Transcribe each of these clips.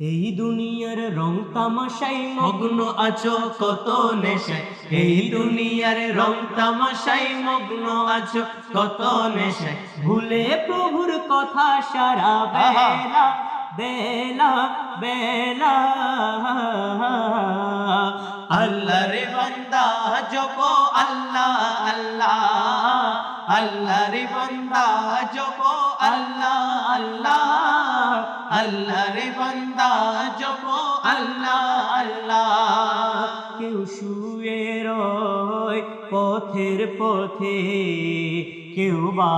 এই দুনিয়ার রং তামাশাই মগ্ন আছো কত নেশায়? এই দুনিয়ার রং তামাশাই মগ্ন আছো কত নেশায়? ভুলে প্রভুর কথা সারা বেলা বেলা বেলা। আল্লাহ রে বান্দা জপ আল্লাহ আল্লাহ। আল্লাহ রে বান্দা জপ আল্লাহ আল্লাহ। আল্লাহ রে বান্দা, জপ আল্লাহ আল্লাহ। কেউ শুয়ে রয় পথের পথে, কেউ বা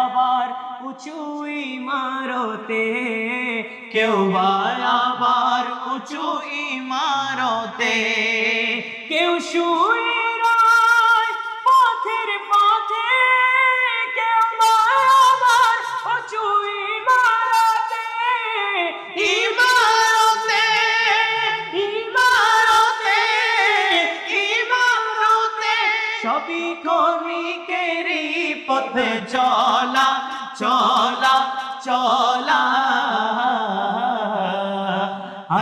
আবার উঁচু ইমারতে, কেউ বা আবার উঁচু ইমারতে। কেউ শুয়ে ক্ষণিকেরই পথে চলা চলা চলা।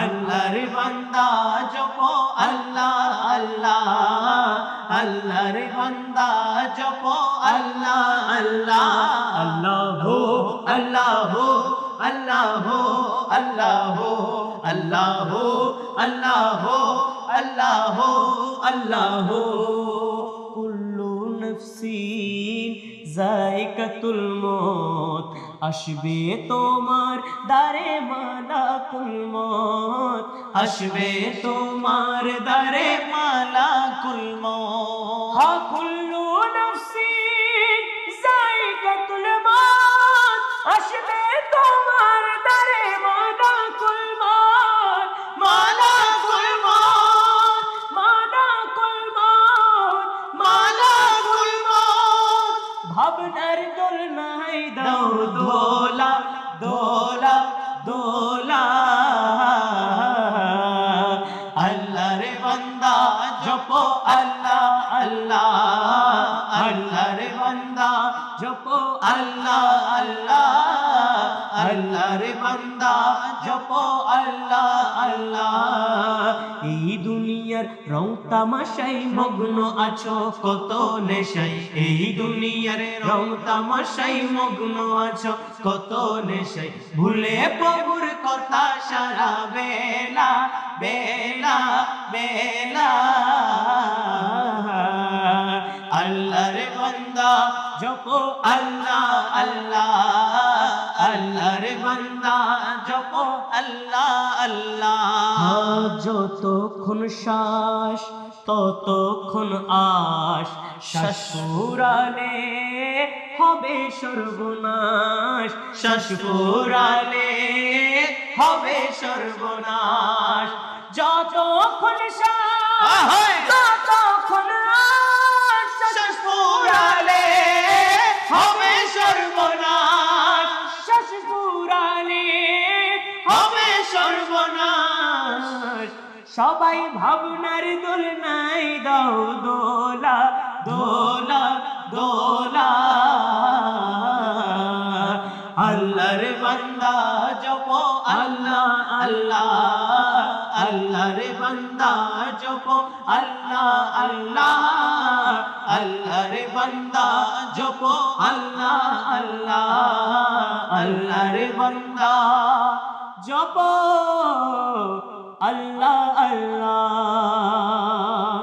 আল্লাহর বান্দা জপ, আল্লাহ আল্লাহ। আল্লাহর বান্দা জপ, আল্লাহ আল্লাহ। আল্লাহ আল্লাহ আল্লাহ আল্লাহ আল্লাহ আল্লাহ আল্লাহ আল্লাহ। জায়কাতুল মত আসবে তোমার দারে মালাকুল মত আসবে তোমার দারে মালাকুল মত হা কুল্লু নফসিন জায়কাতুল মত আসবে তোমার ڈور دھولا دھولا دھولا۔ اللہ رے بندہ، جپو اللہ اللہ۔ اللہ رے بندہ، جپو اللہ اللہ۔ আল্লাহ আল্লাহ রে বান্দা, জপ আল্লাহ আল্লাহ। এই দুনিয়ার রং তামাশাই মগ্ন আছো, কত নেশাই এই দুনিয়ার রং তামাশাই মগ্ন আছো, কত নেশাই ভুলে প্রভুর কথা সারা বেলা বেলা বেলা। আল্লাহর বান্দা, জপ আল্লাহ আল্লাহ আল্লাহর বান্দা জপ আল্লাহ আল্লাহ। যতক্ষণ শ্বাস ততক্ষণ আশ। শ্বাস হবে সর্বনাশ। শ্বাস ফুরালে হবে সর্বনাশ। যতক্ষণ শ্বাস সবাই ভাবনার দোল নাই দাও দোলা দোলা দোলা। আল্লাহর বান্দা জপ, আল্লাহ আল্লাহ, আল্লাহর বান্দা জপ, আল্লাহ আল্লাহ। আল্লাহর বান্দা জপ, আল্লাহ আল্লাহ। আল্লাহর বান্দা জপ। اللہ اللہ